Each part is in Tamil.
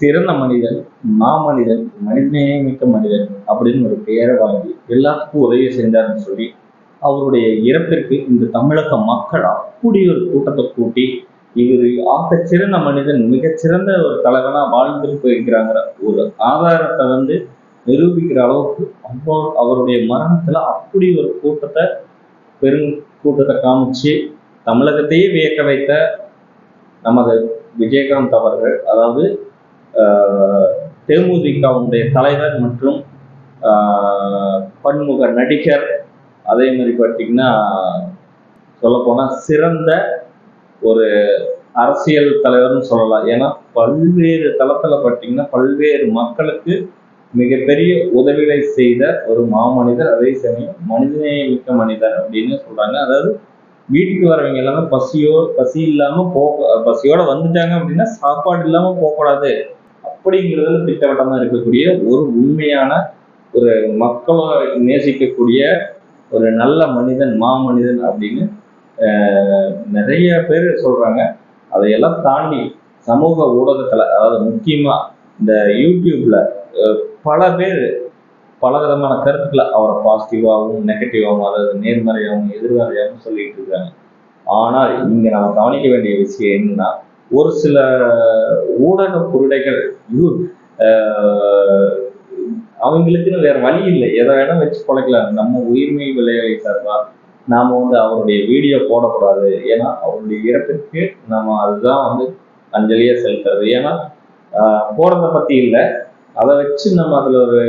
சிறந்த மனிதன் மாமனிதன் மனிதநேயமிக்க மனிதன் அப்படின்னு ஒரு பெயரை வாங்கி எல்லாத்துக்கும் உதவி செஞ்சார்னு சொல்லி அவருடைய இறப்பிற்கு இந்த தமிழக மக்கள் அப்படி ஒரு கூட்டத்தை கூட்டி இவர் ஆக சிறந்த மனிதன் மிகச்சிறந்த ஒரு தலைவனா வாழ்ந்துட்டு போயிருக்கிறாங்கிற ஒரு ஆதாரத்தை வந்து நிரூபிக்கிற அளவுக்கு அவ்வளோ அவருடைய மரணத்துல அப்படி ஒரு கூட்டத்தை பெரும் கூட்டத்தை காமிச்சு தமிழகத்தையே வியக்க வைத்த நமது விஜயகாந்த் அவர்கள் அதாவது தேமுதிகவுடைய தலைவர் மற்றும் பன்முக நடிகர் அதே மாதிரி பார்த்தீங்கன்னா சொல்லப்போனால் சிறந்த ஒரு அரசியல் தலைவர்னு சொல்லலாம். ஏன்னா பல்வேறு தளத்தில் பார்த்தீங்கன்னா பல்வேறு மக்களுக்கு மிகப்பெரிய உதவிகளை செய்த ஒரு மாமனிதர் அதே சமயம் மனிதநேயமிக்க மனிதர் அப்படின்னு சொல்கிறாங்க அதாவது வீட்டுக்கு வரவங்க எல்லாமே பசியோ பசி இல்லாமல் போக பசியோட வந்துட்டாங்க அப்படின்னா சாப்பாடு இல்லாமல் போகக்கூடாது. அப்படிங்கிறது திட்டவட்டமாக இருக்கக்கூடிய ஒரு உண்மையான ஒரு மக்களை நேசிக்கக்கூடிய ஒரு நல்ல மனிதன் மாமனிதன் அப்படின்னு நிறைய பேர் சொல்கிறாங்க அதையெல்லாம் தாண்டி சமூக ஊடகத்தில் அதாவது முக்கியமாக இந்த யூடியூப்பில் பல பேர் பல விதமான கருத்துக்களை அவரை பாசிட்டிவாகவும் நெகட்டிவாகவும் அதாவது நேர்மறையாகவும் எதிர்மறையாகவும் சொல்லிட்டு இருக்காங்க. ஆனால் இங்கே நம்ம கவனிக்க வேண்டிய விஷயம் என்னன்னா ஒரு சில ஊடக புருடைகள் யூ அவங்களுக்குன்னு வேற வழி இல்லை. எதை வேணா வச்சு பழக்கலாம். நம்ம உயிர்மை விளைவை சார்பா நாம வந்து அவருடைய வீடியோ போடக்கூடாது. ஏன்னா அவருடைய இறப்பிற்கு நம்ம அதுதான் வந்து அஞ்சலியா செலுத்துறது. ஏன்னா போடுறத பத்தி இல்லை. அதை வச்சு நம்ம அதுல ஒரு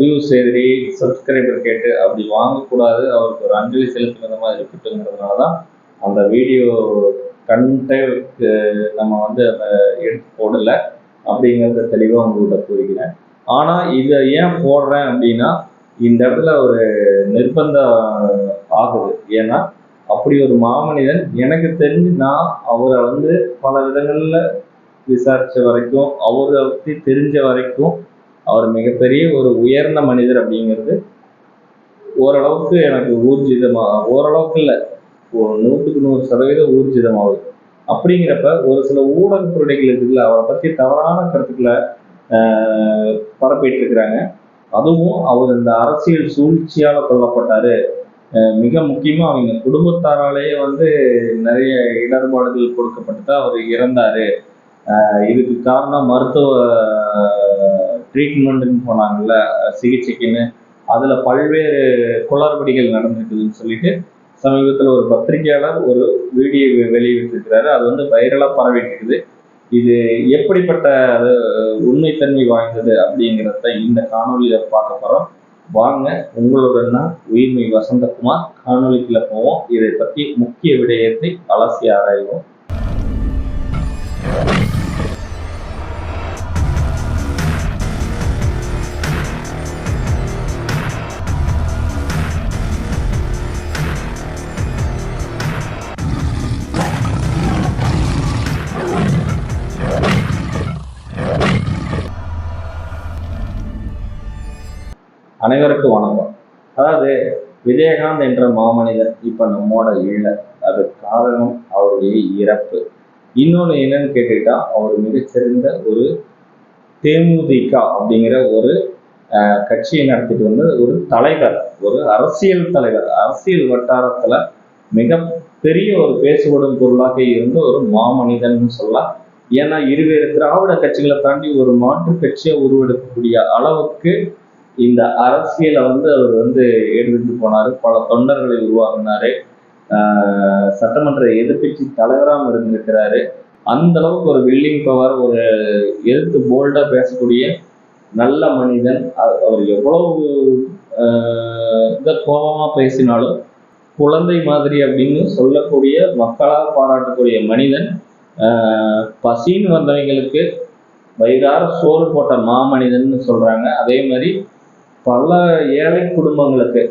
வியூஸ் எழுதி சப்ஸ்கிரைபர் கேட்டு அப்படி வாங்கக்கூடாது. அவருக்கு ஒரு அஞ்சலி செலுத்துகிற மாதிரி இருக்கட்டுங்கிறதுனால தான் அந்த வீடியோ கண்டென்ட் நம்ம வந்து அதை எடுத்து போடலை அப்படிங்கிறத தெளிவாக உங்கள்கிட்ட கூறுகிறேன். ஆனால் இதை ஏன் போடுறேன் அப்படின்னா இந்த இடத்துல ஒரு நிர்பந்தம் ஆகுது. ஏன்னா அப்படி ஒரு மாமனிதன் எனக்கு தெரிஞ்சு நான் அவரை வந்து பல விதங்களில் விசாரித்த வரைக்கும் அவரை பற்றி தெரிஞ்ச வரைக்கும் அவர் மிகப்பெரிய ஒரு உயர்ந்த மனிதர் அப்படிங்கிறது ஓரளவுக்கு எனக்கு ஊர்ஜிதமாக ஓரளவுக்கு இல்லை. நூற்றுக்கு நூறு சதவீதம் ஊர்ஜிதமாகுது. அப்படிங்கிறப்ப ஒரு சில ஊடக துறைகள் இருக்குல்ல அவரை பற்றி தவறான கருத்துக்களை பரப்பிட்டு இருக்கிறாங்க அதுவும் அவர் இந்த அரசியல் சூழ்ச்சியால் கொல்லப்பட்டாரு. மிக முக்கியமாக அவங்க குடும்பத்தாராலேயே வந்து நிறைய இடர்பாடுகள் கொடுக்கப்பட்டு அவர் இறந்தாரு. இதுக்கு காரணம் மருத்துவ ட்ரீட்மெண்ட்டுன்னு போனாங்கல்ல சிகிச்சைக்குன்னு. அதில் பல்வேறு குளறுபடிகள் நடந்திருக்குதுன்னு சொல்லிட்டு சமீபத்தில் ஒரு பத்திரிகையாளர் ஒரு வீடியோ வெளியிட்டிருக்கிறாரு. அது வந்து வைரலாக பரவிட்டு இருக்குது இது எப்படிப்பட்ட அது, உண்மைத்தன்மை வாய்ந்தது அப்படிங்கிறத இந்த காணொலியில் பார்க்க போகிறோம் வாங்க உங்களுடன் நான் உயிர்மை வசந்தகுமார் காணொலிக்குள்ள போவோம். இதை பற்றி முக்கிய விடயத்தை அலசி ஆராய்வோம். அனைவருக்கும் வணக்கம். அதாவது விஜயகாந்த் என்ற மாமனிதர் இப்ப நம்மோட இல்லை. அது காரணம் அவருடைய இறப்பு. இன்னொன்று என்னன்னு கேட்டுக்கிட்டா அவர் மிகச்சிறந்த ஒரு தேமுதிக அப்படிங்கிற ஒரு கட்சியை நடத்திட்டு வந்த ஒரு தலைவர் ஒரு அரசியல் தலைவர். அரசியல் வட்டாரத்துல மிக பெரிய ஒரு பேசுபடும் பொருளாக இருந்த ஒரு மாமனிதன் சொல்லலாம். ஏன்னா இருவேறு திராவிட கட்சிகளை தாண்டி ஒரு மாற்று கட்சியை உருவெடுக்கக்கூடிய அளவுக்கு இந்த அரசியலை வந்து அவர் வந்து எடுத்துட்டு போனார். பல தொண்டர்களை உருவாக்குனாரு. சட்டமன்ற எதிர்கட்சி தலைவராக இருந்திருக்கிறாரு. அந்த அளவுக்கு ஒரு வில்லிங் பவர் ஒரு எழுத்து போல்டா பேசக்கூடிய நல்ல மனிதன். அவர் எவ்வளவு இந்த கோபமா பேசினாலும் குழந்தை மாதிரி அப்படின்னு சொல்லக்கூடிய மக்களால் பாராட்டக்கூடிய மனிதன் பசின்னு வந்தவங்களுக்கு வயிறார சோறு போட்ட மாமனிதன் சொல்றாங்க. அதே மாதிரி பல ஏழை குடும்பங்களுக்கு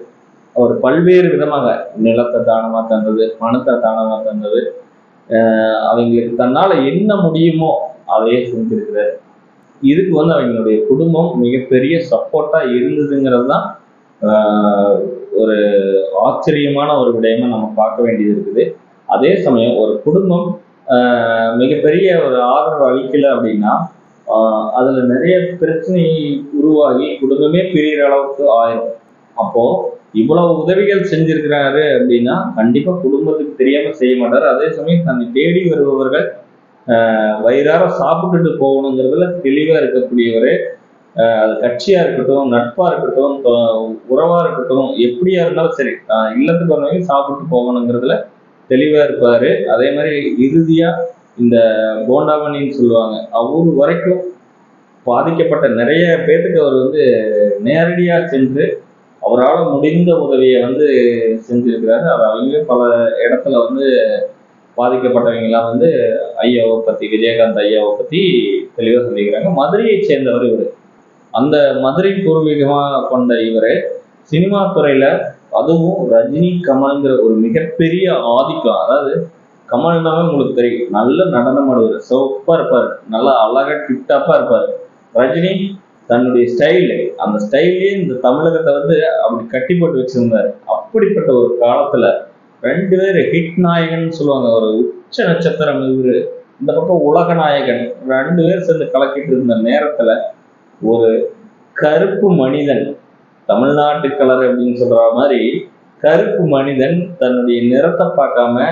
அவர் பல்வேறு விதமாக நிலத்தை தானமாக தந்தது பணத்தை தானமாக தந்தது. அவங்களுக்கு தன்னால் என்ன முடியுமோ அதையே செஞ்சிருக்கிறார். இதுக்கு வந்து அவங்களுடைய குடும்பம் மிகப்பெரிய சப்போர்ட்டாக இருந்ததுங்கிறது தான் ஒரு ஆச்சரியமான ஒரு விடயமா நம்ம பார்க்க வேண்டியது இருக்குது. அதே சமயம் ஒரு குடும்பம் மிகப்பெரிய ஒரு ஆதரவு அளிக்கல அப்படின்னா அதுல நிறைய பிரச்சனை உருவாகி குடும்பமே பிரிகிற அளவுக்கு ஆயிரும் அப்போ இவ்வளவு உதவிகள் செஞ்சிருக்கிறாரு அப்படின்னா கண்டிப்பா குடும்பத்துக்கு தெரியாம செய்ய மாட்டாரு. அதே சமயம் தன்னை தேடி வருபவர்கள் வயிறார சாப்பிட்டுட்டு போகணுங்கிறதுல தெளிவா இருக்கக்கூடியவர் அது கட்சியா இருக்கட்டும் நட்பா இருக்கட்டும் உறவாக உறவா இருக்கட்டும் எப்படியா இருந்தாலும் சரி இல்லத்துக்கு வந்தவங்க சாப்பிட்டு போகணுங்கிறதுல தெளிவா இருப்பாரு. அதே மாதிரி இறுதியா இந்த போண்டாமணின்னு சொல்லுவாங்க அவரு வரைக்கும் பாதிக்கப்பட்ட நிறைய பேத்துக்கு அவர் வந்து நேரடியாக சென்று அவரால் முடிந்த உதவியை வந்து செஞ்சிருக்கிறாரு. அவர் அவங்களே பல இடத்துல வந்து பாதிக்கப்பட்டவங்களாம் வந்து ஐயாவை பற்றி விஜயகாந்த் ஐயாவை பற்றி தெளிவாக சொல்லிக்கிறாங்க. மதுரையை சேர்ந்தவர் இவர். அந்த மதுரை பூர்வீகமாக கொண்ட இவர் சினிமா துறையில் அதுவும் ரஜினி கமல்ங்கிற ஒரு மிகப்பெரிய ஆதிக்கம். அதாவது கமல்னாவே உங்களுக்கு தெரியும். நல்ல நடனம் ஆடுவார். சிவப்பா இருப்பார். நல்லா அழகா டிப்டாப்பா இருப்பார். ரஜினி தன்னுடைய ஸ்டைலு அந்த ஸ்டைலே இந்த தமிழகத்தை வந்து அப்படி கட்டி போட்டு வச்சிருந்தாரு. அப்படிப்பட்ட ஒரு காலத்துல ரெண்டு பேர் ஹிட் நாயகன் சொல்லுவாங்க. ஒரு உச்ச நட்சத்திரம் இவரு. இந்த பக்கம் உலக நாயகன். ரெண்டு பேர் சேர்ந்து கலக்கிட்டு இருந்த நேரத்துல ஒரு கருப்பு மனிதன் தமிழ்நாட்டு கலர் அப்படின்னு சொல்ற மாதிரி கருப்பு மனிதன் தன்னுடைய நிறத்தை பார்க்காம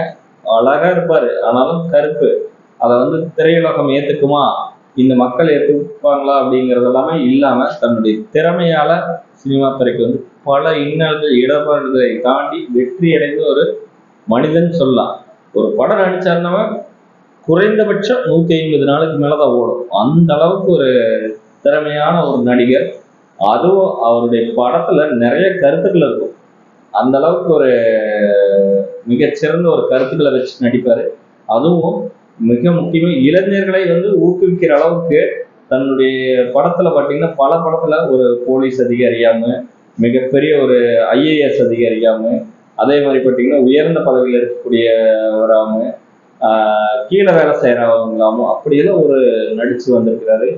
அழகா இருப்பாரு. ஆனாலும் கருப்பு. அதை வந்து திரையுலகம் ஏத்துக்குமா? இந்த மக்கள் ஏற்றுப்பாங்களா அப்படிங்கிறது எல்லாமே இல்லாம தன்னுடைய திறமையால சினிமா துறைக்கு வந்து பல இன்னல்கள் இடர்பாடுகளை தாண்டி வெற்றி அடைந்த ஒரு மனிதன் சொல்லலாம். ஒரு படம் நடிச்சாருன்னா குறைந்தபட்சம் நூத்தி ஐம்பது நாளுக்கு மேலதான் ஓடும். அந்த அளவுக்கு ஒரு திறமையான ஒரு நடிகர். அதுவும் அவருடைய படத்துல நிறைய கருத்துக்கள் இருக்கும். அந்த அளவுக்கு ஒரு மிகச்சிறந்த ஒரு கருத்துக்களை வச்சு நடிப்பாரு. அதுவும் மிக முக்கியமாக இளைஞர்களை வந்து ஊக்குவிக்கிற அளவுக்கு தன்னுடைய படத்துல பாத்தீங்கன்னா பல படத்துல ஒரு போலீஸ் அதிகாரியாம மிகப்பெரிய ஒரு ஐஏஎஸ் அதிகாரியாம அதே மாதிரி பார்த்தீங்கன்னா உயர்ந்த பதவியில் இருக்கக்கூடியவராம கீழே வேலை செய்யறவங்களாம அப்படியெல்லாம் ஒரு நடிச்சு வந்திருக்கிறாரு.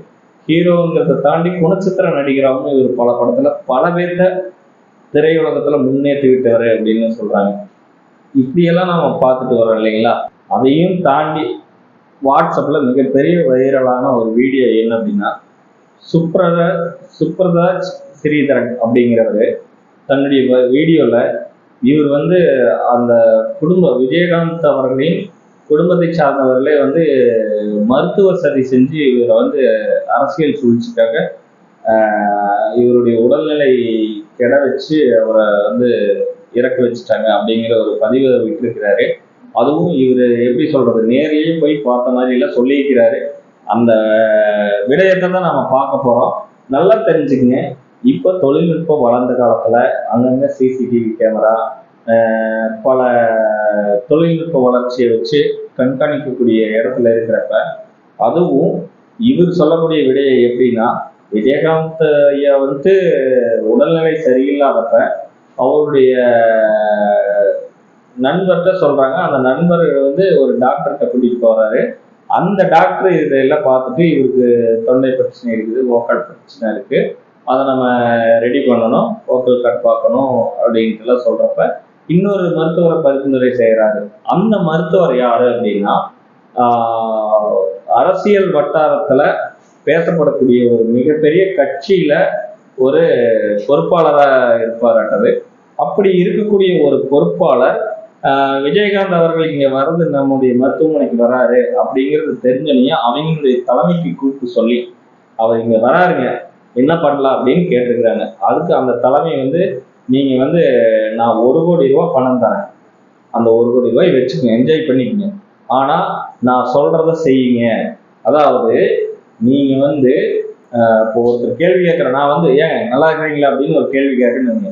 ஹீரோங்கிறத தாண்டி குணச்சித்திர நடிகராகவும் இவர் பல படத்துல பல பேர்த்த திரையுலகத்துல முன்னேற்றி அப்படின்னு சொல்றாங்க. இப்படியெல்லாம் நாம பார்த்துட்டு வரோம் இல்லைங்களா? அதையும் தாண்டி வாட்ஸ்அப்ல மிகப்பெரிய வைரலான ஒரு வீடியோ என்ன அப்படின்னா சுப்ரத சுப்ரதாஜ் ஸ்ரீதரன் அப்படிங்கிறவர் தன்னுடைய வீடியோல இவர் வந்து அந்த குடும்ப விஜயகாந்த் அவர்களின் குடும்பத்தை சார்ந்தவர்களே வந்து மருத்துவ சதி செஞ்சு இவரை வந்து அரசியல் சூழ்ச்சிக்காக இவருடைய உடல்நிலை கெட வச்சு அவரை வந்து இறக்க வச்சுட்டாங்க அப்படிங்கிற ஒரு பதிவை விட்டுருக்கிறாரு. அதுவும் இவர் எப்படி சொல்றது நேரிலையும் போய் பார்த்த மாதிரி எல்லாம் சொல்லியிருக்கிறாரு. அந்த விடயத்தை தான் நம்ம பார்க்க போறோம். நல்லா தெரிஞ்சுக்கங்க. இப்போ தொழில்நுட்பம் வளர்ந்த காலத்துல அங்கங்க சிசிடிவி கேமரா பல தொழில்நுட்ப வளர்ச்சியை வச்சு கண்காணிக்கக்கூடிய இடத்துல இருக்கிறப்ப அதுவும் இவர் சொல்லக்கூடிய விடையை எப்படின்னா விஜயகாந்த் ஐயா வந்து உடல்நிலை சரியில்லாதப்ப அவருடைய நண்பர்கிட்ட சொல்றாங்க. அந்த நண்பர் வந்து ஒரு டாக்டர்கிட்ட கூட்டிட்டு போறாரு. அந்த டாக்டர் இதெல்லாம் பார்த்துட்டு இவருக்கு தொண்டை பிரச்சனை இருக்குது ஓக்கல் பிரச்சனை இருக்கு. அதை நம்ம ரெடி பண்ணணும் ஓக்கல் கட் பார்க்கணும் அப்படின்ட்டுலாம் சொல்றப்ப இன்னொரு மருத்துவரை பரிந்துரை செய்கிறாரு அந்த மருத்துவர் யார் அப்படின்னா அரசியல் வட்டாரத்துல பேசப்படக்கூடிய ஒரு மிகப்பெரிய கட்சியில ஒரு பொறுப்பாளராக இருப்பாராட்டது. அப்படி இருக்கக்கூடிய ஒரு பொறுப்பாளர் விஜயகாந்த் அவர்கள் இங்க வர்றது நம்முடைய மருத்துவமனைக்கு வராரு அப்படிங்கிறது தெரிஞ்சனையே அவங்களுடைய தலைமைக்கு கூப்பிட்டு சொல்லி அவர் இங்க வராருங்க என்ன பண்ணலாம் அப்படின்னு கேட்டிருக்கிறாங்க. அதுக்கு அந்த தலைமை வந்து நீங்க வந்து நான் ஒரு கோடி ரூபாய் பணம் தரேன். அந்த ஒரு கோடி ரூபாய் வச்சுக்கோங்க என்ஜாய் பண்ணிக்கங்க. ஆனா நான் சொல்றத செய்யுங்க. அதாவது நீங்க வந்து இப்போ ஒருத்தர் கேள்வி கேட்குறேன் நான் வந்து ஏன் நல்லா இருக்கிறீங்களா அப்படின்னு ஒரு கேள்வி கேட்கணுங்க.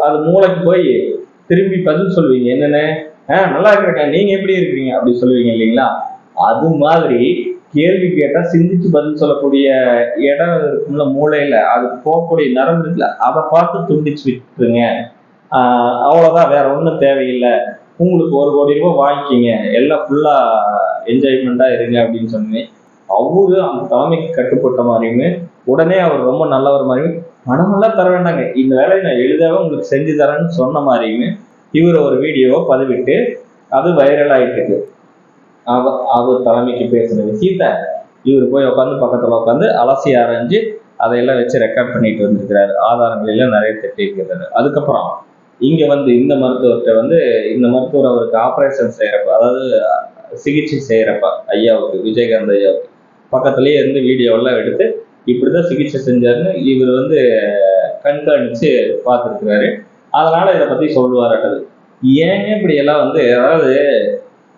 அது மூளைக்கு போய் திரும்பி பதில் சொல்லுவீங்க. என்னென்ன? ஆ நல்லா இருக்கிறேன் நீங்க எப்படி இருக்கிறீங்க? அப்படி சொல்லுவீங்க இல்லைங்களா? அது மாதிரி கேள்வி கேட்டா சிந்திச்சு பதில் சொல்லக்கூடிய இடம் இருக்கும்ல மூளையில. அதுக்கு போகக்கூடிய நரம்பு இருக்குல்ல அதை பார்த்து துண்டிச்சு விட்டுருங்க. ஆஹ் அவ்வளவுதான் வேற ஒன்றும் தேவையில்லை. உங்களுக்கு ஒரு கோடி ரூபாய் வாங்கிக்கிங்க. எல்லாம் ஃபுல்லா என்ஜாய்மெண்டா இருங்க அப்படின்னு சொன்னேன். அவரு அந்த தலைமைக்கு கட்டுப்பட்ட மாதிரியுமே உடனே அவர் ரொம்ப நல்லவர் மாதிரியும் பணமெல்லாம் தர வேண்டாங்க. இந்த வேலையை நான் எளிதாக உங்களுக்கு செஞ்சு தரேன்னு சொன்ன மாதிரியுமே இவர் ஒரு வீடியோவை பதிவிட்டு அது வைரல் ஆகிட்டு இருக்கு அவர் அவர் தலைமைக்கு பேசின விஷயத்த இவர் போய் உட்காந்து பக்கத்தில் உட்காந்து அலசி ஆராய்ஞ்சு அதையெல்லாம் வச்சு ரெக்கார்ட் பண்ணிட்டு வந்திருக்கிறாரு. ஆதாரங்கள் எல்லாம் நிறைய திட்டிருக்கிறாரு அதுக்கப்புறம் இங்க வந்து இந்த மருத்துவர்கிட்ட வந்து இந்த மருத்துவர் அவருக்கு ஆப்ரேஷன் செய்யறப்ப அதாவது சிகிச்சை செய்யறப்ப ஐயாவுக்கு விஜயகாந்த் ஐயாவுக்கு பக்கத்துலேயே இருந்து வீடியோவெல்லாம் எடுத்து இப்படிதான் சிகிச்சை செஞ்சாருன்னு இவர் வந்து கண்காணிச்சு பார்த்துருக்கிறாரு. அதனால இதை பத்தி சொல்லுவாராட்டது ஏங்க இப்படி எல்லாம் வந்து அதாவது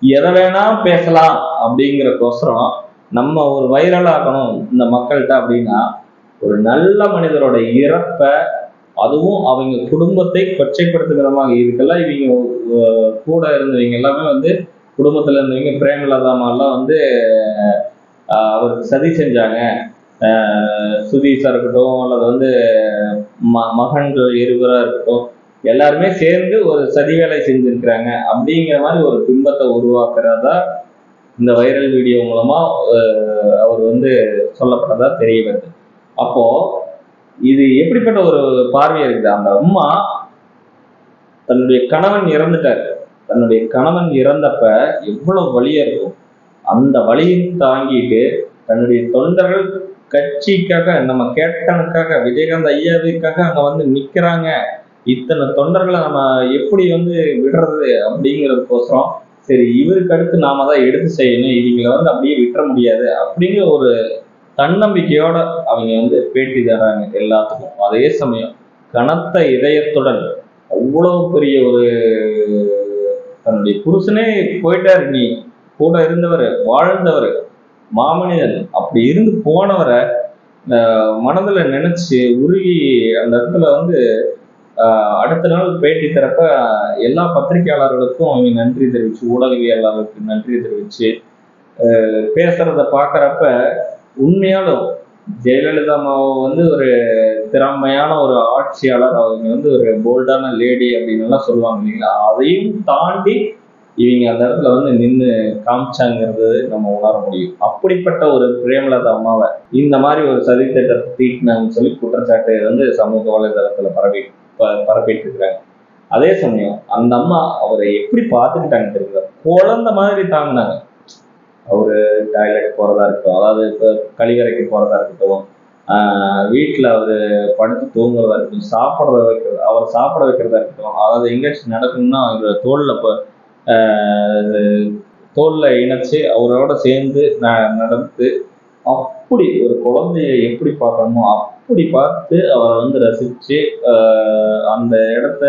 எதை வேணா பேசலாம் அப்படிங்கிறக்கோசரம் நம்ம ஒரு வைரல் ஆக்கணும் இந்த மக்கள்கிட்ட அப்படின்னா ஒரு நல்ல மனிதரோட இறப்பை அதுவும் அவங்க குடும்பத்தை கொச்சைப்படுத்தும் விதமாக இதுக்கெல்லாம் இவங்க கூட இருந்தவங்க எல்லாமே வந்து குடும்பத்துல இருந்தவங்க பிரேமலதாமெல்லாம் வந்து அவருக்கு சதி செஞ்சாங்க. சுதீஷாக சுதீஷா இருக்கட்டும் அல்லது வந்து ம மகன்கள் இருவராக இருக்கட்டும் எல்லாருமே சேர்ந்து ஒரு சதி வேலை செஞ்சுருக்கிறாங்க அப்படிங்கிற மாதிரி ஒரு பிம்பத்தை உருவாக்குறதா இந்த வைரல் வீடியோ மூலமா அவர் வந்து சொல்லப்பட்டதா தெரிய வருது. அப்போ இது எப்படிப்பட்ட ஒரு பார்வையாக இருக்குது? அந்த அம்மா தன்னுடைய கணவன் இறந்துட்டார். தன்னுடைய கணவன் இறந்தப்ப எவ்வளவு வழியா இருக்கும். அந்த வழியும் தாங்கிட்டு தன்னுடைய தொண்டர்கள் கட்சிக்காக நம்ம கேப்டனுக்காக விஜயகாந்த் ஐயாவிற்காக அங்க வந்து நிக்கிறாங்க. இத்தனை தொண்டர்களை நம்ம எப்படி வந்து விடுறது அப்படிங்கிறதுக்கோசரம் சரி இவருக்கு அடுத்து நாம தான் எடுத்து செய்யணும். இவங்களை வந்து அப்படியே விட்டுற முடியாது அப்படிங்கிற ஒரு தன்னம்பிக்கையோட அவங்க வந்து பேட்டி தராங்க எல்லாத்துக்கும். அதே சமயம் கனத்த இதயத்துடன் அவ்வளவு பெரிய ஒரு தன்னுடைய புருஷனே போயிட்டாரு நீ. கூட இருந்தவர் வாழ்ந்தவர். மாமனிதன் அப்படி இருந்து போனவரை மனதில் நினைச்சு உருகி அந்த இடத்துல வந்து அடுத்த நாள் பேட்டி தரப்ப எல்லா பத்திரிகையாளர்களுக்கும் அவங்க நன்றி தெரிவிச்சு ஊடகவியலாளருக்கு நன்றி தெரிவிச்சு பேசுறத பார்க்குறப்ப உண்மையாலும் ஜெயலலிதா அம்மாவை வந்து ஒரு திறமையான ஒரு ஆட்சியாளர் அவங்க வந்து ஒரு போல்டான லேடி அப்படின்னு எல்லாம் சொல்லுவாங்க இல்லைங்களா? அதையும் தாண்டி இவங்க அந்த இடத்துல வந்து நின்று காமிச்சாங்கிறது நம்ம உணர முடியும். அப்படிப்பட்ட ஒரு பிரேமலதா அம்மாவை இந்த மாதிரி ஒரு சதித்திட்டத்தை தீட்டினாங்கன்னு சொல்லி குற்றச்சாட்டு வந்து சமூக வலைதளத்துல பரவி ப- பரப்பிட்டு இருக்காங்க அதே சமயம் அந்த அம்மா அவரை எப்படி பார்த்துக்கிட்டாங்க தெரியல. குழந்தை மாதிரி தாங்கினாங்க. அவரு டாய்லெட் போறதா இருக்கட்டும் அதாவது இப்போ கழிவறைக்கு போறதா இருக்கட்டும் வீட்டில் அவர் படுத்து தூங்குறதா இருக்கட்டும் சாப்பிட்றத வைக்கிறது அவர் சாப்பிட வைக்கிறதா இருக்கட்டும் அதாவது எங்கேயாச்சும் நடக்கணும்னா அவர் தோளில் இப்போ தோல்ல இணைச்சு அவரோட சேர்ந்து ந- நடந்து அப்படி ஒரு குழந்தைய எப்படி பார்க்கணுமோ அப்படி பார்த்து அவரை வந்து ரசிச்சு அந்த இடத்த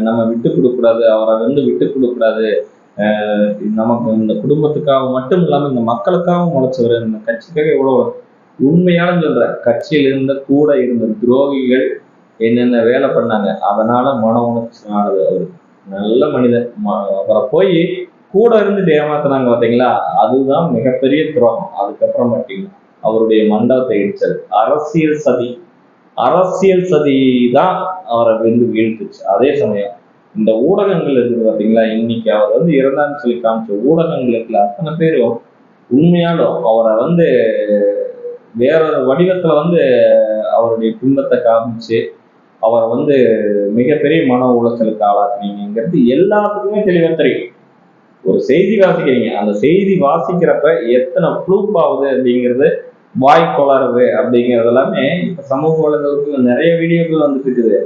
நம்ம விட்டு கொடுக்கூடாது அவரை வந்து விட்டு கொடுக்கூடாது நமக்கு இந்த குடும்பத்துக்காக மட்டும் இல்லாமல் இந்த மக்களுக்காகவும் முளைச்சவர் இந்த கட்சிக்காக எவ்வளோ உண்மையான சொல்ற கட்சியில இருந்த கூட இருந்த துரோகிகள் என்னென்ன வேலை பண்ணாங்க அதனால மன உணர்ச்சி ஆனது அவருக்கு. நல்ல மனிதன். ம- அவரை போய் கூட இருந்து ஏமாத்தினாங்க பாத்தீங்களா? அதுதான் மிகப்பெரிய துரோகம். அதுக்கப்புறம் பார்த்தீங்கன்னா அவருடைய மண்டபத்தை இடிச்சது அரசியல் சதி. அரசியல் சதி தான் அவரை வந்து வீழ்த்துச்சு. அதே சமயம் இந்த ஊடகங்கள் இருக்குது பாத்தீங்களா? இன்னைக்கு அவர் வந்து இறந்தான்னு சொல்லி காமிச்ச ஊடகங்களுக்கு அத்தனை பேரும் உண்மையாலும் அவரை வந்து வேற வடிவத்துல வந்து அவருடைய குடும்பத்தை காமிச்சு அவரை வந்து மிகப்பெரிய மன உளைச்சலுக்கு ஆளாக்குறீங்கிறது எல்லாத்துக்குமே தெளிவாக தெரியும். ஒரு செய்தி வாசிக்கிறீங்க அந்த செய்தி வாசிக்கிறப்ப எத்தனை ப்ரூஃப் ஆகுது அப்படிங்கிறது வாய் கொளருது அப்படிங்கிறது எல்லாமே இப்ப சமூக வலைதளத்துல நிறைய வீடியோக்கள் வந்துட்டு இருக்குது.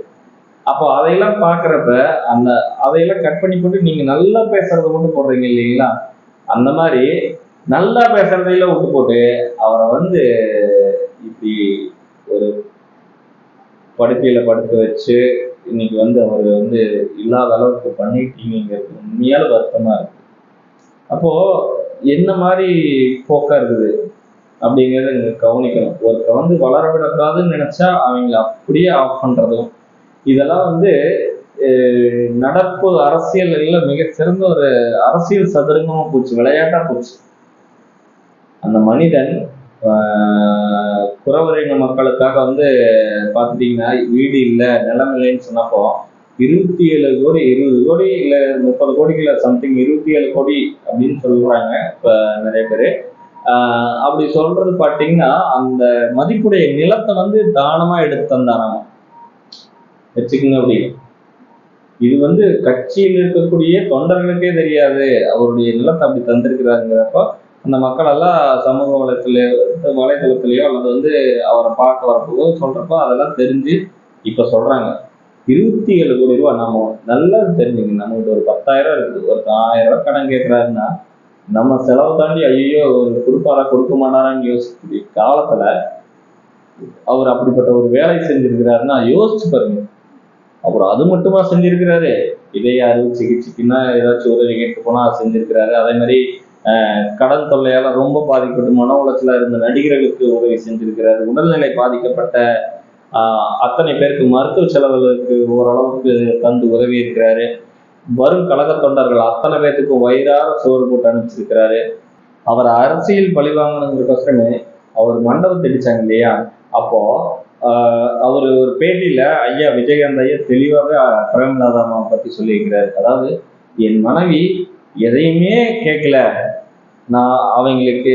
அப்போ அதையெல்லாம் பார்க்குறப்ப அந்த அதையெல்லாம் கட் பண்ணி போட்டு நீங்க நல்லா பேசுறத மட்டும் போடுறீங்க இல்லைங்களா? அந்த மாதிரி நல்லா பேசுறதையெல்லாம் விட்டு போட்டு அவரை வந்து இப்படி ஒரு படுக்கையில படுக்க வச்சு இன்னைக்கு வந்து அவர் வந்து இல்லாத அளவுக்கு பண்ணிட்டீங்கிறது உண்மையால வருத்தமா இருக்கு. அப்போ என்ன மாதிரி போக்கா இருக்குது? அப்படிங்கிறத நீங்க கவனிக்கணும். ஒருத்தர் வந்து வளர விடக்கூடாதுன்னு நினைச்சா அவங்கள அப்படியே ஆஃப் பண்றதும் இதெல்லாம் வந்து நடப்பு அரசியல்ல மிகச்சிறந்த ஒரு அரசியல் சதுரங்கமா போச்சு. விளையாட்டா போச்சு. அந்த மனிதன் குறவரின மக்களுக்காக வந்து பார்த்துட்டிங்கன்னா வீடு இல்லை நிலம் இல்லைன்னு சொன்னப்போ இருபத்தி ஏழு கோடி இருபது கோடி இல்லை முப்பது கோடிக்குள்ள சம்திங் இருபத்தி ஏழு கோடி அப்படின்னு சொல்கிறாங்க இப்போ நிறைய பேர். அப்படி சொல்றது பார்த்தீங்கன்னா அந்த மதிப்புடைய நிலத்தை வந்து தானமாக எடுத்து தந்தாராம். வச்சுக்கோங்க அப்படி. இது வந்து கட்சியில் இருக்கக்கூடிய தொண்டர்களுக்கே தெரியாது. அவருடைய நிலத்தை அப்படி தந்திருக்கிறாருங்கிறப்போ அந்த மக்கள் எல்லாம் சமூக வலைத்தளையோ வலைத்தளத்திலேயோ அல்லது வந்து அவரை பார்க்க வரப்போ சொல்றப்போ அதெல்லாம் தெரிஞ்சு இப்ப சொல்றாங்க. இருபத்தி ஏழு கோடி ரூபாய் நம்ம நல்லா தெரிஞ்சுங்க. நம்மகிட்ட ஒரு பத்தாயிரம் இருக்குது. ஒரு ஆயிரம் ரூபாய் கடன் கேட்கறாருன்னா நம்ம செலவு தாண்டி ஐயோ கொடுப்பாரா கொடுக்க மாட்டாரான்னு யோசிக்கக்கூடிய காலத்துல அவர் அப்படிப்பட்ட ஒரு வேலை செஞ்சிருக்கிறாருன்னா யோசிச்சு பாருங்க. அப்புறம் அது மட்டுமா செஞ்சிருக்கிறாரு? இதய அறுவை சிகிச்சைக்குன்னா ஏதாச்சும் உதவி கேட்டு போனா செஞ்சிருக்கிறாரு. அதே மாதிரி கடன் தொல்லையால ரொம்ப பாதிக்கப்பட்டு மன உளைச்சலா இருந்த நடிகர்களுக்கு உதவி செஞ்சிருக்கிறார். உடல்நிலை பாதிக்கப்பட்ட ஆஹ், அத்தனை பேருக்கு மருத்துவ செலவுகளுக்கு ஓரளவுக்கு தந்து உதவி இருக்கிறாரு வரும் கழக தொண்டர்கள் அத்தனை பேர்த்துக்கும் வயிறார சோறு போட்டு அனுப்பிச்சிருக்கிறாரு. அவர் அரசியல் பழிவாங்கணுங்கிறக்கோசரமே அவர் மண்டபத்தை அடிச்சாங்க இல்லையா? அப்போ அவர் ஒரு பேட்டியில ஐயா விஜயகாந்த் ஐயா தெளிவாகவே பிரேமநாதா பத்தி சொல்லியிருக்கிறாரு. அதாவது என் மனைவி எதையுமே கேட்கல நான் அவங்களுக்கு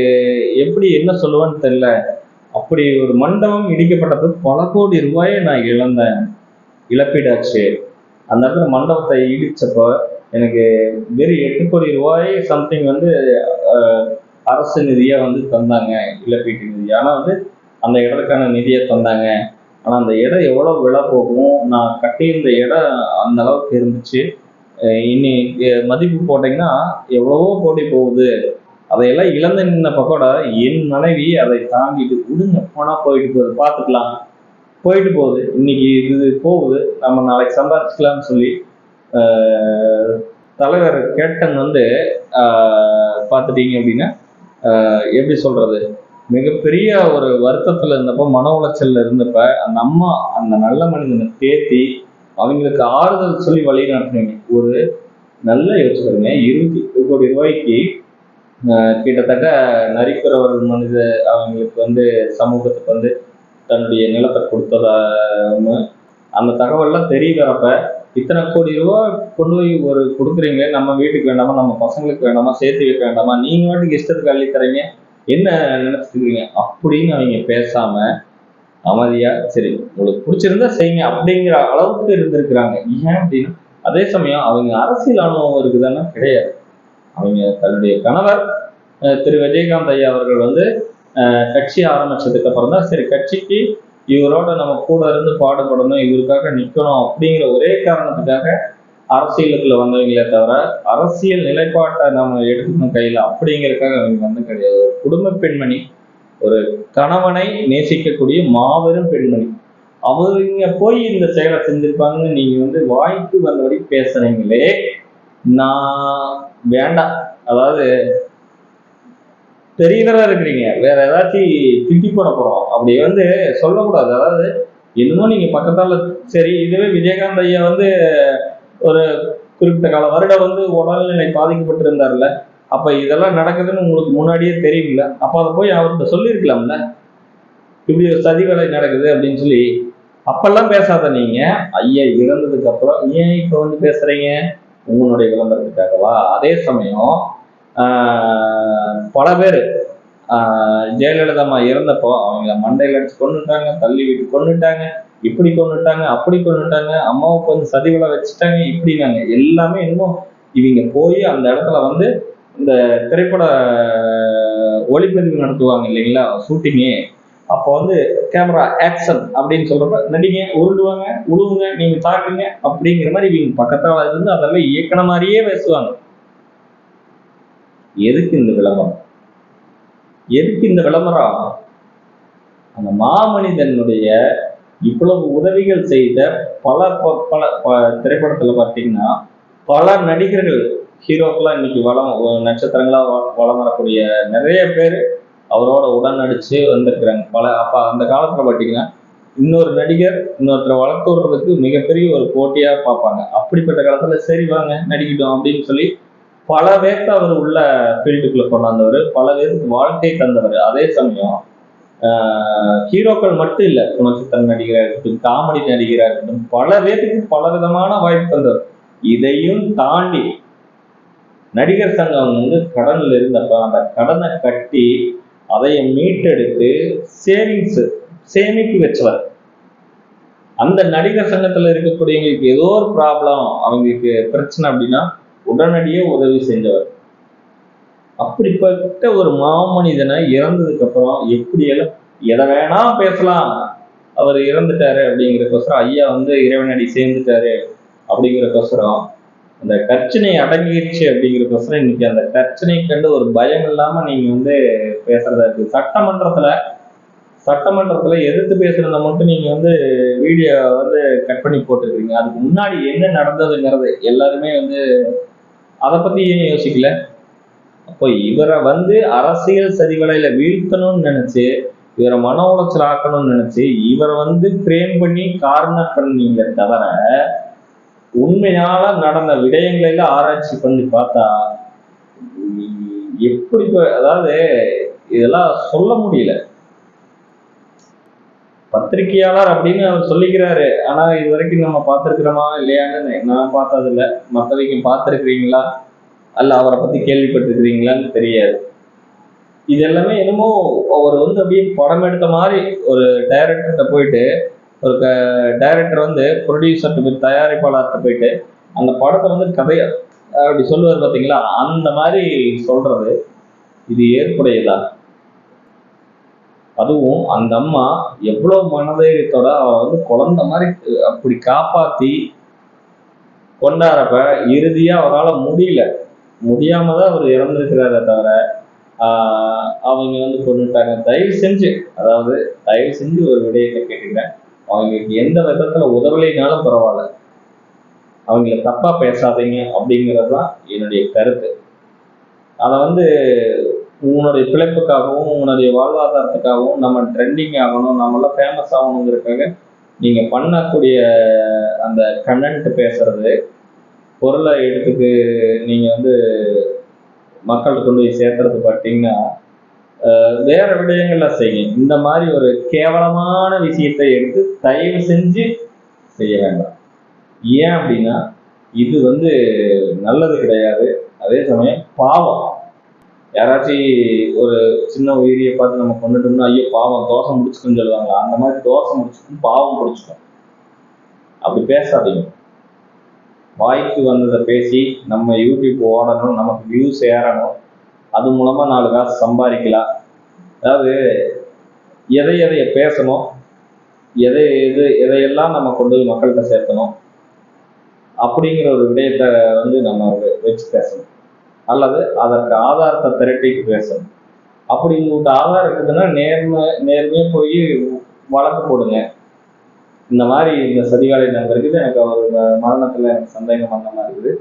எப்படி என்ன சொல்லுவேன்னு தெரியல. அப்படி ஒரு மண்டபம் இடிக்கப்பட்டது பல கோடி ரூபாயை நான் இழந்தேன். இழப்பீடாச்சு. அந்த இடத்துல மண்டபத்தை இடித்தப்போ எனக்கு வெறும் எட்டு கோடி ரூபாய் சம்திங் வந்து அரசு நிதியாக வந்து தந்தாங்க இழப்பீட்டு நிதி. ஆனால் வந்து அந்த இடத்துக்கான நிதியை தந்தாங்க. ஆனால் அந்த இடம் எவ்வளோ விலை போகும்? நான் கட்டியிருந்த இடம் அந்த அளவுக்கு இருந்துச்சு. இனி மதிப்பு போட்டீங்கன்னா எவ்வளவோ போட்டி போகுது. அதையெல்லாம் இழந்து நின்ன பக்கோட என் மனைவி அதை தாங்கிட்டு விடுங்க. போனா போயிட்டு போகுது பார்த்துக்கலாம் போயிட்டு போகுது. இன்னைக்கு இது போகுது. நம்ம நாளைக்கு சம்பாதிச்சுக்கலாம்னு சொல்லி தலைவர் கேட்டன் வந்து பார்த்துட்டீங்க அப்படின்னா எப்படி சொல்றது? மிகப்பெரிய ஒரு வருத்தத்தில் இருந்தப்ப மன உளைச்சல்ல இருந்தப்ப அந்த அம்மா அந்த நல்ல மனிதனை தேத்தி அவங்களுக்கு ஆறுதல் சொல்லி வழி நடத்துனீங்க ஒரு நல்ல யோசிச்சு இருபத்தி ஒரு கோடி ரூபாய்க்கு கிட்டத்தட்ட நரிக்குறவர் மனித அவங்களுக்கு வந்து சமூகத்துக்கு வந்து தன்னுடைய நிலத்தை கொடுத்ததான்னு அந்த தகவல்லாம் தெரிய வரப்ப இத்தனை கோடி ரூபா கொண்டு போய் ஒரு கொடுக்குறீங்க நம்ம வீட்டுக்கு வேண்டாமா நம்ம பசங்களுக்கு வேண்டாமா சேர்த்து வைக்க வேண்டாமா நீங்க வாட்டுக்கு இஷ்டத்துக்கு அள்ளி தரீங்க என்ன நினைச்சிருக்கீங்க அப்படின்னு அவங்க பேசாம அமைதியா சரி உங்களுக்கு பிடிச்சிருந்தா செய்யுங்க அப்படிங்கிற அளவுக்கு இருந்திருக்கிறாங்க. ஏன் அப்படின்னா அதே சமயம் அவங்க அரசியல் அனுபவம் இருக்குதானா கிடையாது. அவங்க தன்னுடைய கணவர் திரு. விஜயகாந்த் ஐயா அவர்கள் வந்து கட்சி ஆரம்பிச்சதுக்கு அப்புறம் தான் சரி கட்சிக்கு இவரோட நம்ம கூட இருந்து பாடுபடணும் இவருக்காக நிற்கணும் அப்படிங்கிற ஒரே காரணத்துக்காக அரசியலுக்குள்ள வந்தவங்களே தவிர அரசியல் நிலைப்பாட்டை நம்ம எடுத்துக்கணும் கையில் அப்படிங்கிறதுக்காக அவங்க வந்து கிடையாது. ஒரு குடும்ப பெண்மணி ஒரு கணவனை நேசிக்கக்கூடிய மாபெரும் பெண்மணி. அவங்க போய் இந்த செயலை செஞ்சிருப்பாங்கன்னு நீங்க வந்து வாய்க்கு வந்தபடி பேசுறீங்களே நான் வேண்டாம். அதாவது பெரியவரா இருக்கிறீங்க. வேற ஏதாச்சும் திட்டி போட போறோம். அப்படி வந்து சொல்லக்கூடாது. அதாவது என்னமோ நீங்க பக்கத்தால சரி இதுவே விஜயகாந்த் ஐயா வந்து ஒரு குறிப்பிட்ட கால வருடம் வந்து உடல்நிலை பாதிக்கப்பட்டிருந்தார்ல. அப்போ இதெல்லாம் நடக்குதுன்னு உங்களுக்கு முன்னாடியே தெரியல அப்போ அதை போய் அவர்கிட்ட சொல்லியிருக்கலாம்ல? இப்படி ஒரு சதி வேலை நடக்குது அப்படின்னு சொல்லி. அப்பெல்லாம் பேசாத நீங்க. ஐயா இறந்ததுக்கு அப்புறம் ஏன் இப்ப வந்து பேசுறீங்க? உங்களுடைய விளம்பரத்துக்காகவா? அதே சமயம் பல பேர் ஜெயலலிதா அம்மா இறந்தப்போ அவங்க மண்டையில் அடிச்சு கொண்டுட்டாங்க தள்ளி விட்டு கொண்டுட்டாங்க இப்படி கொண்டுட்டாங்க அப்படி கொண்டுட்டாங்க அம்மாவுக்கு வந்து சதிவில வச்சுட்டாங்க இப்படினாங்க எல்லாமே இன்னும் இவங்க போய் அந்த இடத்துல வந்து இந்த திரைப்பட ஒளிப்பதிவு நடத்துவாங்க இல்லைங்களா? ஷூட்டிங்கு. அப்போ வந்து கேமரா ஆக்ஷன் அப்படின்னு சொல்றப்ப நடிங்க உருண்டுவாங்க உழுவுங்க நீங்க தாக்குங்க அப்படிங்கிற மாதிரி இவங்க பக்கத்தால இருந்து அதெல்லாம் இயக்குன மாதிரியே பேசுவாங்க. எதுக்கு இந்த விளம்பரம்? எதுக்கு இந்த விளம்பரம்? அந்த மாமனிதனுடைய இவ்வளவு உதவிகள் செய்த பல பல ப- திரைப்படத்துல பார்த்தீங்கன்னா பல நடிகர்கள் ஹீரோக்கெல்லாம் இன்னைக்கு வளம் நட்சத்திரங்களா வளம் வரக்கூடிய நிறைய பேர் அவரோட உடன் நடிச்சு வந்திருக்கிறாங்க. பல அப்ப அந்த காலத்துல பார்த்தீங்கன்னா இன்னொரு நடிகர் இன்னொருத்தரை வளர்த்து விடுறதுக்கு மிகப்பெரிய ஒரு போட்டியா பார்ப்பாங்க. அப்படிப்பட்ட காலத்துல சரி வாங்க நடிக்கட்டும் அப்படின்னு சொல்லி பல பேர்த்த அவர் உள்ள ஃபீல்டுக்குள்ள கொண்டாந்தவர் பல பேருக்கு வாழ்க்கை தந்தவர். அதே சமயம் ஹீரோக்கள் மட்டும் இல்ல குணச்சித்திர நடிகராக இருக்கட்டும் காமெடி நடிகராக இருக்கட்டும் பல பேருக்கு பல விதமான வாய்ப்பு தந்தவர். இதையும் தாண்டி நடிகர் சங்கம் வந்து கடனில் இருந்தப்ப அந்த கடனை கட்டி அதை மீட்டெடுத்து சேவிங்ஸ் சேமிப்பு வச்சவர். அந்த நடிகர் சங்கத்தில் இருக்கக்கூடியவங்களுக்கு ஏதோ ஒரு ப்ராப்ளம் அவங்களுக்கு பிரச்சனை அப்படின்னா உடனடியே உதவி செஞ்சவர். அப்படிப்பட்ட ஒரு மாமனிதனை இறந்ததுக்கு அப்புறம் எப்படி எல்லாம் எதை வேணா பேசலாம் அவர் இறந்துட்டாரு அப்படிங்கிறக்கோசரம் ஐயா வந்து இறைவனடி சேர்ந்துட்டாரு அப்படிங்கிறக்கோசரம் அந்த கர்ச்சனை அடங்கிடுச்சு அப்படிங்கிறக்கோசரம் இன்னைக்கு அந்த கர்ச்சனை கண்டு ஒரு பயம் இல்லாம நீங்க வந்து பேசுறதா இருக்கு. சட்டமன்றத்துல சட்டமன்றத்துல எதிர்த்து பேசுறத மட்டும் நீங்க வந்து வீடியோ வந்து கட் பண்ணி போட்டுருக்கீங்க அதுக்கு முன்னாடி என்ன நடந்ததுங்கிறது எல்லாருமே வந்து அதை பத்தி ஏன் யோசிக்கல? அப்போ இவரை வந்து அரசியல் சதிவலையில வீழ்த்தணும்னு நினைச்சு இவரை மன உளைச்சல் ஆக்கணும்னு நினைச்சு இவரை வந்து பிரேம் பண்ணி கார்னர் பண்ணீங்க தவிர உண்மையால நடந்த விடயங்களை எல்லாம் ஆராய்ச்சி பண்ணி பார்த்தா எப்படி அதாவது இதெல்லாம் சொல்ல முடியல. பத்திரிகையாளர் அப்படின்னு அவர் சொல்லிக்கிறாரு. ஆனா இது வரைக்கும் நம்ம பார்த்திருக்கிறோமா இல்லையான்னு நான் பார்த்தது இல்ல மற்றவங்க பார்த்திருக்கிறீங்களா? அல்ல அவரை பத்தி கேள்விப்பட்டிருக்கிறீங்களான்னு தெரியாது. இது எல்லாமே என்னமோ அவர் வந்து அப்படியே படம் எடுத்த மாதிரி ஒரு டைரக்டர்கிட்ட போயிட்டு ஒரு டைரக்டர் வந்து ப்ரொடியூசர்கிட்ட தயாரிப்பாளர்கிட்ட போயிட்டு அந்த படத்தை வந்து கதையை அப்படி சொல்லுவார் பார்த்தீங்களா அந்த மாதிரி சொல்றது இது ஏற்புடையதா? அதுவும் அந்த அம்மா எவ்வளோ மனதைரியத்தோட அவள் வந்து குழந்த மாதிரி அப்படி காப்பாற்றி கொண்டாடுறப்ப இறுதியாக அவரால் முடியல. முடியாம தான் அவர் இறந்திருக்கிறாரே தவிர அவங்க வந்து கொண்டுட்டாங்க. தயவு செஞ்சு அதாவது தயவு செஞ்சு ஒரு விடயத்தை கேட்டுக்கிறேன். அவங்களுக்கு எந்த விதத்துல உதவலைனாலும் பரவாயில்ல. அவங்கள தப்பா பேசாதீங்க அப்படிங்கிறது தான் என்னுடைய கருத்து. அதை வந்து உன்னுடைய பிழைப்புக்காகவும் உன்னுடைய வாழ்வாதாரத்துக்காகவும் நம்ம ட்ரெண்டிங் ஆகணும் நம்மளாம் ஃபேமஸ் ஆகணுங்கிறதுக்காக நீங்க பண்ணக்கூடிய அந்த கண்டென்ட் பேசுறது பொருளை எடுத்துக்கு நீங்க வந்து மக்கள்கிட்ட கொண்டு போய் சேர்த்துறது பார்த்தீங்கன்னா வேற விடயங்கள்ல செய்யும் இந்த மாதிரி ஒரு கேவலமான விஷயத்தை எடுத்து தயவு செஞ்சு செய்ய வேண்டாம். ஏன் அப்படின்னா இது வந்து நல்லது கிடையாது. அதே சமயம் பாவம். யாராச்சும் ஒரு சின்ன உயிரியை பார்த்து நம்ம கொண்டுட்டோம்னா ஐயோ பாவம் தோசை முடிச்சுக்குன்னு சொல்லுவாங்க. அந்த மாதிரி தோசை முடிச்சுக்கும் பாவம் பிடிச்சிக்கும் அப்படி பேசாதீங்க. வாய்க்கு வந்ததை பேசி நம்ம யூடியூப் ஓடணும் நமக்கு வியூஸ் ஏறணும். அது மூலமா நாலு காசு சம்பாதிக்கலாம். அதாவது எதை எதைய பேசணும் எதை எது எதையெல்லாம் நம்ம கொண்டு போய் மக்கள்கிட்ட சேர்க்கணும் அப்படிங்கிற ஒரு விடயத்தை வந்து நம்ம வச்சு பேசணும். அல்லது அதற்கு ஆதாரத்தை திரட்டிட்டு பேசணும். அப்படி உங்கள்கிட்ட ஆதாரம் இருக்குதுன்னா நேர்மை நேர்மையாக போய் வழக்கு போடுங்க. இந்த மாதிரி இந்த சதிகாலை நண்பருக்கு எனக்கு அவர் மரணத்தில் எனக்கு சந்தேகம் வந்த மாதிரி இருக்குது.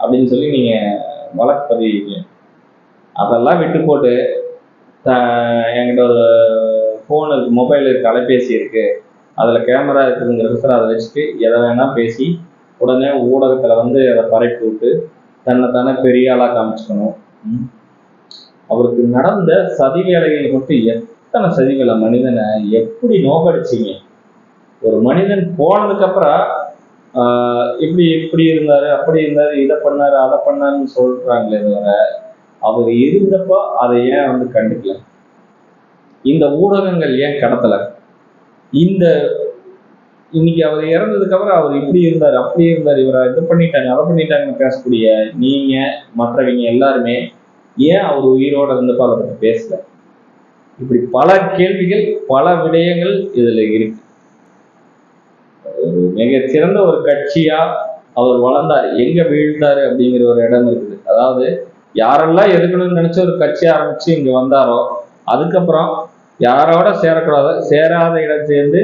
அப்படின்னு சொல்லி நீங்கள் வழக்கு பதிவீங்க அதெல்லாம் விட்டு போட்டு த என்கிட்ட ஒரு ஃபோன் இருக்குது மொபைல் இருக்குது அலைபேசி இருக்குது அதில் கேமரா இருக்குதுங்கிறத அதை வச்சுட்டு எதை வேணால் பேசி உடனே ஊடகத்தில் வந்து அதை பரப்பி விட்டு தன்னை தானே பெரிய ஆளாக காமிச்சுக்கணும். அவருக்கு நடந்த சதி வேலைகள் மட்டும் எத்தனை சதி வேலை மனிதனை எப்படி நோக்கடிச்சிங்க? ஒரு மனிதன் போனதுக்கப்புறம் இப்படி இப்படி இருந்தாரு அப்படி இருந்தார் இதை பண்ணார் அதை பண்ணாருன்னு சொல்கிறாங்களே தவிர அவர் இருந்தப்போ அதை ஏன் வந்து கண்டுக்கல? இந்த ஊடகங்கள் ஏன் கடத்தல? இந்த இன்னைக்கு அவர் இறந்ததுக்கு அப்புறம் அவர் இப்படி இருந்தார் அப்படி இருந்தார் இவரை இது பண்ணிட்டாங்க அதை பண்ணிட்டாங்கன்னு பேசக்கூடிய நீங்க மற்றவங்க எல்லாருமே ஏன் அவர் உயிரோட இருந்தப்போ அதை பத்தி பேசல? இப்படி பல கேள்விகள் பல விடயங்கள் இதுல இருக்கு. மிக மிகச்சிறந்த ஒரு கட்சியா அவர் வளர்ந்தார். எங்க வீழ்ந்தாரு அப்படிங்கிற ஒரு இடம் இருக்குது. அதாவது யாரெல்லாம் எதுக்கணும்னு நினைச்சு ஒரு கட்சி ஆரம்பிச்சு இங்க வந்தாரோ அதுக்கப்புறம் யாரோட சேரக்கூடாத சேராத இடம் சேர்ந்து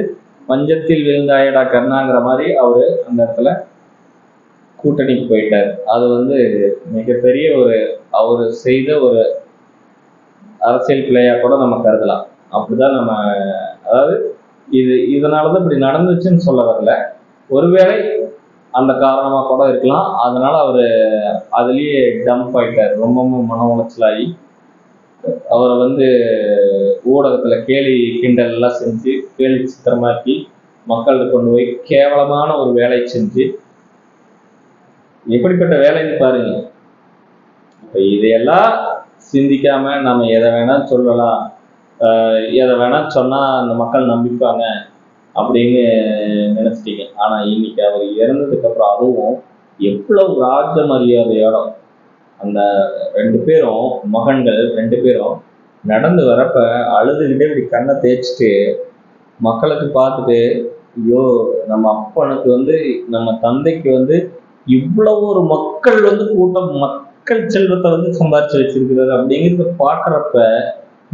மஞ்சத்தில் விழுந்தாயடா கர்ணாங்கிற மாதிரி அவரு அந்த இடத்துல கூட்டணிக்கு போயிட்டார். அது வந்து மிகப்பெரிய ஒரு அவர் செய்த ஒரு அரசியல் பிள்ளையா கூட நம்ம கருதலாம். அப்படிதான் நம்ம அதாவது இது இதனால தான் இப்படி நடந்துச்சுன்னு சொல்ல வரல. ஒருவேளை அந்த காரணமாக கூட இருக்கலாம். அதனால அவர் அதுலேயே டம்ப் ஆயிட்டார். ரொம்பவும் மன உளைச்சலாகி அவரை வந்து ஊடகத்தில் கேலி கிண்டல்லாம் செஞ்சு கேலி சித்திரமாக்கி மக்கள்கிட்ட கொண்டு போய் கேவலமான ஒரு வேலை செஞ்சு எப்படிப்பட்ட வேலைன்னு பாருங்க. இப்போ இதையெல்லாம் சிந்திக்காம நம்ம எதை வேணால் சொல்லலாம். எதை வேணால் சொன்னால் அந்த மக்கள் நம்பிப்பாங்க. அப்படின்னு நினைச்சிட்டீங்க. ஆனால் இன்னைக்கு அவர் இறந்ததுக்கப்புறம் அதுவும் எவ்வளவு ராஜ மரியாதையோட அந்த ரெண்டு பேரும் மகன்கள் ரெண்டு பேரும் நடந்து வரப்ப அழுதுகிட்டே இப்படி கண்ணை தேய்ச்சிட்டு மக்களுக்கு பார்த்துட்டு ஐயோ நம்ம அப்பனுக்கு வந்து நம்ம தந்தைக்கு வந்து இவ்வளவு ஒரு மக்கள் வந்து கூட்டம் மக்கள் செல்வத்தை வந்து சம்பாரிச்சு வச்சிருக்கிறாரு அப்படிங்கிறத பார்க்குறப்ப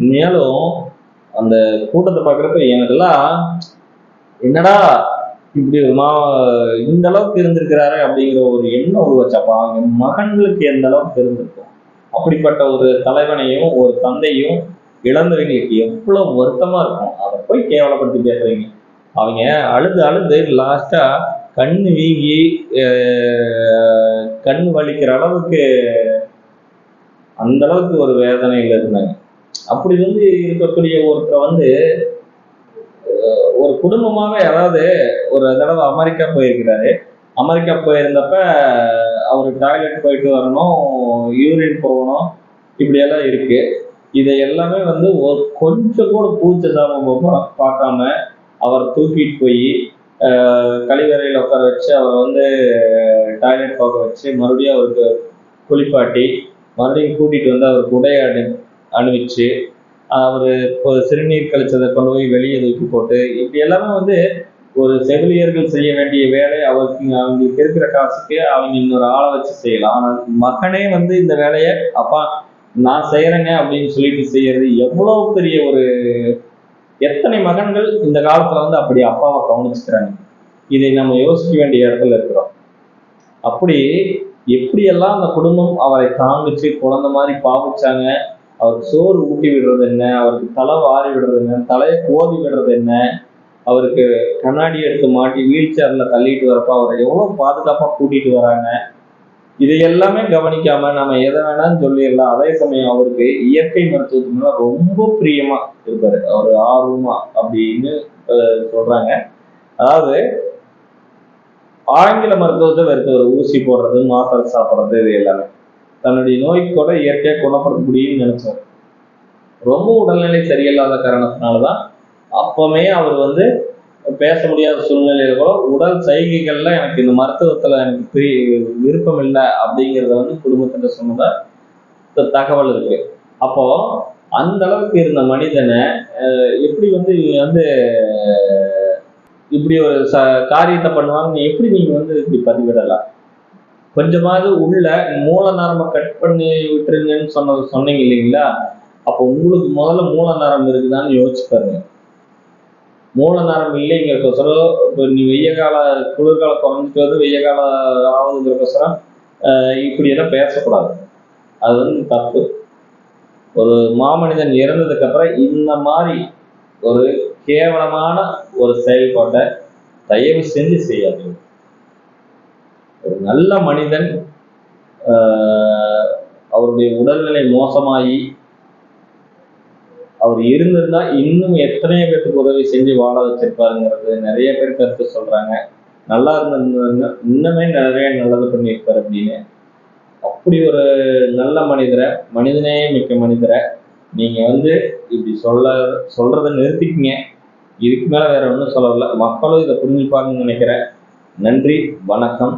மேலும் அந்த கூட்டத்தை பார்க்குறப்ப எனக்கெல்லாம் என்னடா இப்படி மா இந்த அளவுக்கு இருந்திருக்கிறாரு அப்படிங்கிற ஒரு எண்ணம் உருவச்சப்பா. அவங்க மகன்களுக்கு எந்த அளவுக்கு இருந்திருக்கும்? அப்படிப்பட்ட ஒரு தலைவனையும் ஒரு தந்தையும் இழந்தவங்களுக்கு எவ்வளவு வருத்தமா இருக்கும். அதை போய் கேவலப்படுத்தி பேசுறீங்க. அவங்க அழுது அழுது லாஸ்டா கண்ணு வீங்கி கண் வலிக்கிற அளவுக்கு அந்த அளவுக்கு ஒரு வேதனையில இருந்தாங்க. அப்படி வந்து இருக்கக்கூடிய ஒருத்தர் வந்து ஒரு குடும்பமாவே அதாவது ஒரு தடவை அமெரிக்கா போயிருக்கிறாரு. அமெரிக்கா போயிருந்தப்ப அவர் டாய்லெட் போயிட்டு வரணும் யூரின் போகணும் இப்படியெல்லாம் இருக்கு. இதை எல்லாமே வந்து ஒரு கொஞ்சம் கூட பூச்ச சாபம் பார்க்காம அவர் தூக்கிட்டு போய் கழிவறையில் உட்கார வச்சு அவரை வந்து டாய்லெட் பார்க்க வச்சு மறுபடியும் அவருக்கு குளிப்பாட்டி மறுபடியும் கூட்டிட்டு வந்து அவருக்கு உடையை அணி அணிவிச்சு அவர் சிறுநீர் கழிச்சதை கொண்டு போய் வெளியே தூக்கி போட்டு இப்படி எல்லாமே வந்து ஒரு செவிலியர்கள் செய்ய வேண்டிய வேலை அவருக்கு அவங்களுக்கு இருக்கிற காசுக்கு அவங்க இன்னொரு ஆளை வச்சு செய்யலாம். ஆனால் மகனே வந்து இந்த வேலையை அப்பா நான் செய்யறேங்க அப்படின்னு சொல்லிட்டு செய்யறது எவ்வளவு பெரிய ஒரு எத்தனை மகன்கள் இந்த காலத்துல வந்து அப்படி அப்பாவை கவனிச்சுக்கிறாங்க. இதை நம்ம யோசிக்க வேண்டிய இடத்துல இருக்கிறோம். அப்படி எப்படியெல்லாம் அந்த குடும்பம் அவரை தாங்கிச்சு குழந்தை மாதிரி பாவிச்சாங்க அவருக்கு சோறு ஊட்டி விடுறது என்ன? அவருக்கு தலை வாரி விடுறது என்ன? தலையை கோதி விடுறது என்ன? அவருக்கு கண்ணாடி எடுத்து மாட்டி வீல் சேர்ல தள்ளிட்டு வரப்ப அவரை எவ்வளவு பாதுகாப்பா கூட்டிட்டு வராங்க? இது எல்லாமே கவனிக்காம நம்ம எதை வேணான்னு சொல்லிடலாம். அதே சமயம் அவருக்கு இயற்கை மருத்துவத்துக்கு மேல ரொம்ப பிரியமா இருப்பாரு. அவர் ஆர்வமா அப்படின்னு சொல்றாங்க. அதாவது ஆங்கில மருத்துவத்தை வெறுத்தவர் ஊசி போடுறது மாத்திரை சாப்பிட்றது இது எல்லாமே. தன்னுடைய நோய்க்கு கூட இயற்கையாக குணப்படுத்த முடியும்னு நினைச்சார் ரொம்ப உடல்நிலை சரியில்லாத காரணத்தினாலதான் அப்பவுமே அவர் வந்து பேச முடியாத சூழ்நிலையில கூட உடல் சைகைகள்ல எனக்கு இந்த மருத்துவத்துல எனக்கு பிரி- விருப்பம் இல்லை அப்படிங்கிறத வந்து குடும்பத்திட்ட சொன்னதா தகவல் இருக்கு. அப்போ அந்த அளவுக்கு இருந்த மனிதனை எப்படி வந்து இவங்க வந்து இப்படி ஒரு ச காரியத்தை பண்ணுவாங்க எப்படி நீங்க வந்து இப்படி பதிவிடலாம்? கொஞ்சமாவது உள்ள மூல நரம்பை கட் பண்ணி விட்டுருங்கன்னு சொன்னது சொன்னீங்க இல்லைங்களா? அப்போ உங்களுக்கு முதல்ல மூல நரம்பு இருக்குதான்னு யோசிச்சு பாருங்க. மூல நரம்பு இல்லைங்கிறக்கோசரம் இப்போ நீ வெய்ய கால குளிர்காலம் குறைஞ்சிட்டு வந்து வெய்ய காலம் ஆகுதுங்கிறக்கோசரம் இப்படியெல்லாம் பேசக்கூடாது. அது வந்து தப்பு. ஒரு மாமனிதன் இறந்ததுக்கு அப்புறம் இந்த மாதிரி ஒரு கேவலமான ஒரு செயல்பாட்டை தயவு செஞ்சு செய்யாதீங்க. ஒரு நல்ல மனிதன் அவருடைய உடல்நிலை மோசமாகி அவர் இருந்திருந்தா இன்னும் எத்தனையோ பேருக்கு உதவி செஞ்சு வாழ வச்சிருப்பாருங்கிறது நிறைய பேர் கருத்து சொல்றாங்க. நல்லா இருந்திருந்தாங்க இன்னுமே நிறைய நல்லது பண்ணியிருப்பார் அப்படின்னு. அப்படி ஒரு நல்ல மனிதரை மனிதனே மிக்க மனிதரை நீங்க வந்து இப்படி சொல்ல சொல்றதை நிறுத்திக்கங்க. இதுக்கு மேல வேற ஒன்றும் சொல்லல மக்களும் இதை புரிஞ்சுப்பாங்கன்னு நினைக்கிறேன். நன்றி வணக்கம்.